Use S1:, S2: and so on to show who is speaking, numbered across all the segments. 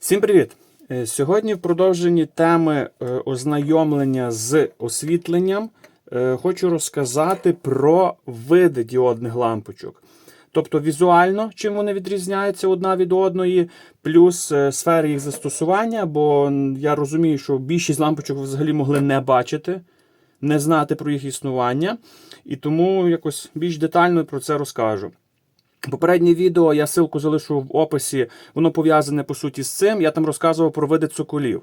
S1: Всім привіт! Е, Сьогодні в продовженні теми е, ознайомлення з освітленням е, хочу розказати про види діодних лампочок. Тобто візуально, чим вони відрізняються одна від одної, плюс сфери їх застосування, бо я розумію, що більшість лампочок взагалі могли не бачити, не знати про їх існування, і тому якось більш детально про це розкажу. Попереднє відео я ссылку залишу в описі, воно пов'язане по суті з цим. Я там розказував про види цоколів.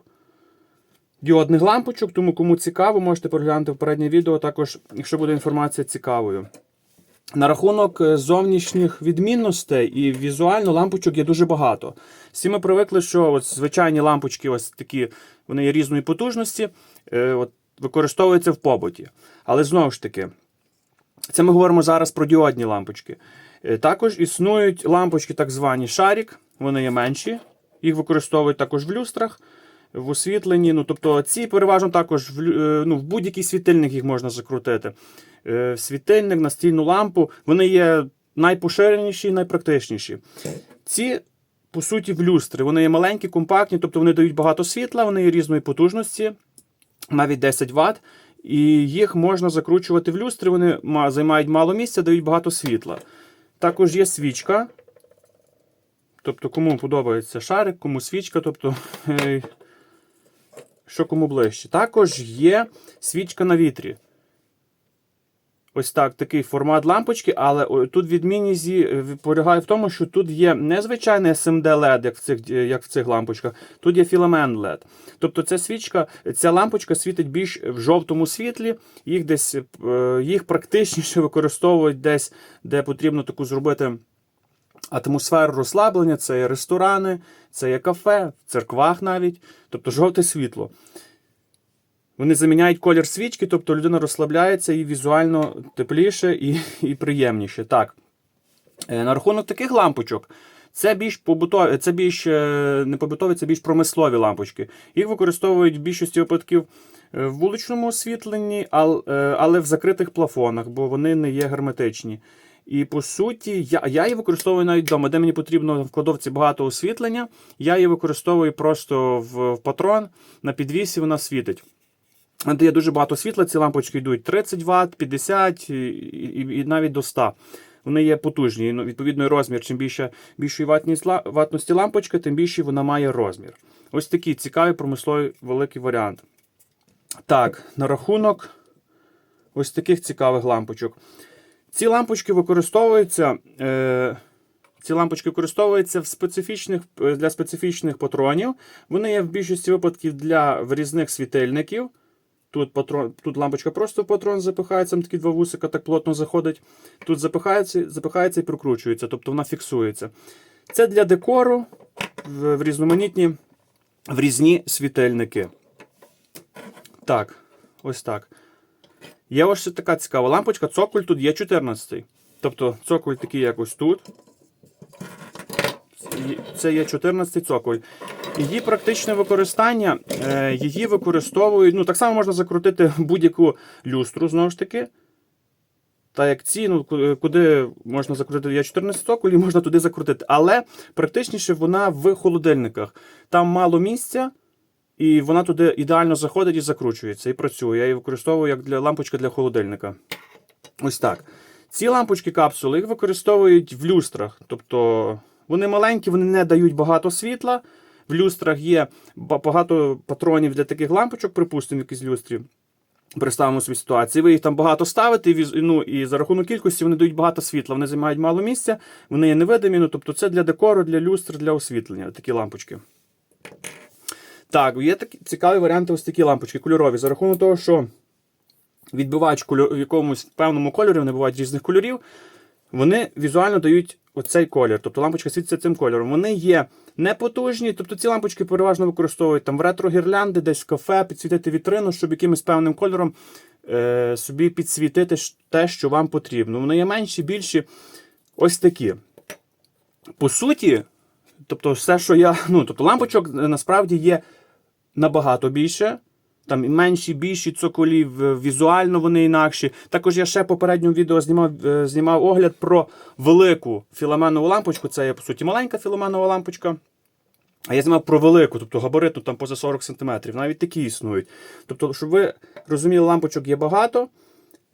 S1: Діодних лампочок, тому кому цікаво, можете переглянути попереднє відео, також, якщо буде інформація цікавою. На рахунок е, зовнішніх відмінностей і візуально лампочок є дуже багато. Всі ми привикли, що от звичайні лампочки, ось такі, вони є різної потужності, е, от, використовуються в побуті. Але знову ж таки, це ми говоримо зараз про діодні лампочки. Е, Також існують лампочки, так звані шарік, вони є менші, їх використовують також в люстрах, в освітленні. Ну, тобто ці переважно також в, е, ну, в будь-який світильник їх можна закрутити. Е, світильник, настільну лампу, вони є найпоширеніші і найпрактичніші. Ці, по суті, в люстри. Вони є маленькі, компактні, тобто вони дають багато світла, вони є різної потужності, навіть 10 Вт. І їх можна закручувати в люстри, вони займають мало місця, дають багато світла. Також є свічка. Тобто, кому подобається шарик, кому свічка, тобто, що кому ближче. Також є свічка на вітрі. Ось так, такий формат лампочки, але тут відмінність е, полягає в тому, що тут є не звичайний SMD LED, як в цих, е, як в цих лампочках, тут є філамент LED. Тобто ця свічка, ця лампочка світить більш в жовтому світлі, їх десь е, їх практичніше використовують десь, де потрібно таку зробити атмосферу розслаблення. Це є ресторани, це є кафе, в церквах навіть, тобто жовте світло. Вони заміняють колір свічки, тобто людина розслабляється і візуально тепліше і, і приємніше. Так. Е, На рахунок таких лампочок, це більш побутові, це більш е, не побутові, це більш промислові лампочки. Їх використовують в більшості випадків е, в вуличному освітленні, але в закритих плафонах, бо вони не є герметичні. І по суті, я, я її використовую навіть вдома, де мені потрібно в кладовці багато освітлення. Я її використовую просто в, в патрон на підвісі, вона світить. Де є дуже багато світла, ці лампочки йдуть 30 Вт, 50 і, і, і навіть до 100. Вони є потужні. Ну, відповідно, розмір. Чим більше більшої ватність, ватності лампочка, тим більший вона має розмір. Ось такий цікавий промисловий великий варіант. Так, на рахунок ось таких цікавих лампочок. Ці лампочки використовуються. Е, ці лампочки використовуються в специфічних, е, для специфічних патронів. Вони є в більшості випадків для врізних світильників. Тут, патрон, тут лампочка просто в патрон запихається, там такі два вусика так плотно заходить. Тут запихається, запихається і прокручується, тобто вона фіксується. Це для декору в, в різноманітні в різні світильники. Так, ось так. Є ось така цікава лампочка. Цоколь тут є 14. Тобто цоколь такий якось тут. Це є 14 цоколь. Її практичне використання, е, її використовують. Ну, так само можна закрутити будь-яку люстру, знову ж таки. Та як ці, ну, куди можна закрутити, є 14 цоколів, можна туди закрутити. Але практичніше вона в холодильниках. Там мало місця, і вона туди ідеально заходить і закручується, і працює. Я її використовую як для лампочка для холодильника. Ось так. Ці лампочки капсули їх використовують в люстрах. Тобто вони маленькі, вони не дають багато світла. В люстрах є багато патронів для таких лампочок, припустимо, в якійсь люстрі. Представимо собі ситуацію. Ви їх там багато ставите, і, ну, і за рахунок кількості вони дають багато світла. Вони займають мало місця, вони є невидимі. Ну, тобто це для декору, для люстр, для освітлення. Такі лампочки. Так, є такі цікаві варіанти, ось такі лампочки кольорові. За рахунок того, що відбивач кольор, в якомусь певному кольорі, вони бувають різних кольорів, вони візуально дають оцей колір. Тобто лампочка світиться цим кольором. Вони є непотужні, тобто ці лампочки переважно використовують там в ретро-гірлянди, десь в кафе, підсвітити вітрину, щоб якимось певним кольором е, собі підсвітити те, що вам потрібно. Вони є менші, більші. Ось такі. По суті, тобто, все, що я. Ну, тобто лампочок насправді є набагато більше. Там і менші, більші цоколів, е, візуально вони інакші. Також я ще попередньому відео знімав, е, знімав огляд про велику філаменову лампочку. Це є, по суті, маленька філаменова лампочка. А я знімав про велику, тобто габаритну там поза 40 см. Навіть такі існують. Тобто, щоб ви розуміли, лампочок є багато.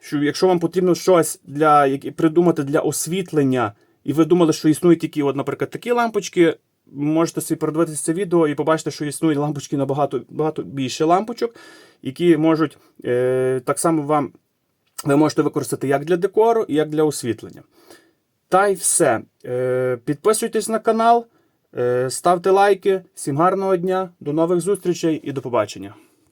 S1: Що якщо вам потрібно щось для, придумати для освітлення, і ви думали, що існують тільки, от, наприклад, такі лампочки, можете собі передивитися це відео і побачите, що існують лампочки набагато багато більше лампочок, які можуть е, так само вам ви можете використати як для декору, як для освітлення. Та й все. Е, підписуйтесь на канал, е, ставте лайки. Всім гарного дня, до нових зустрічей і до побачення.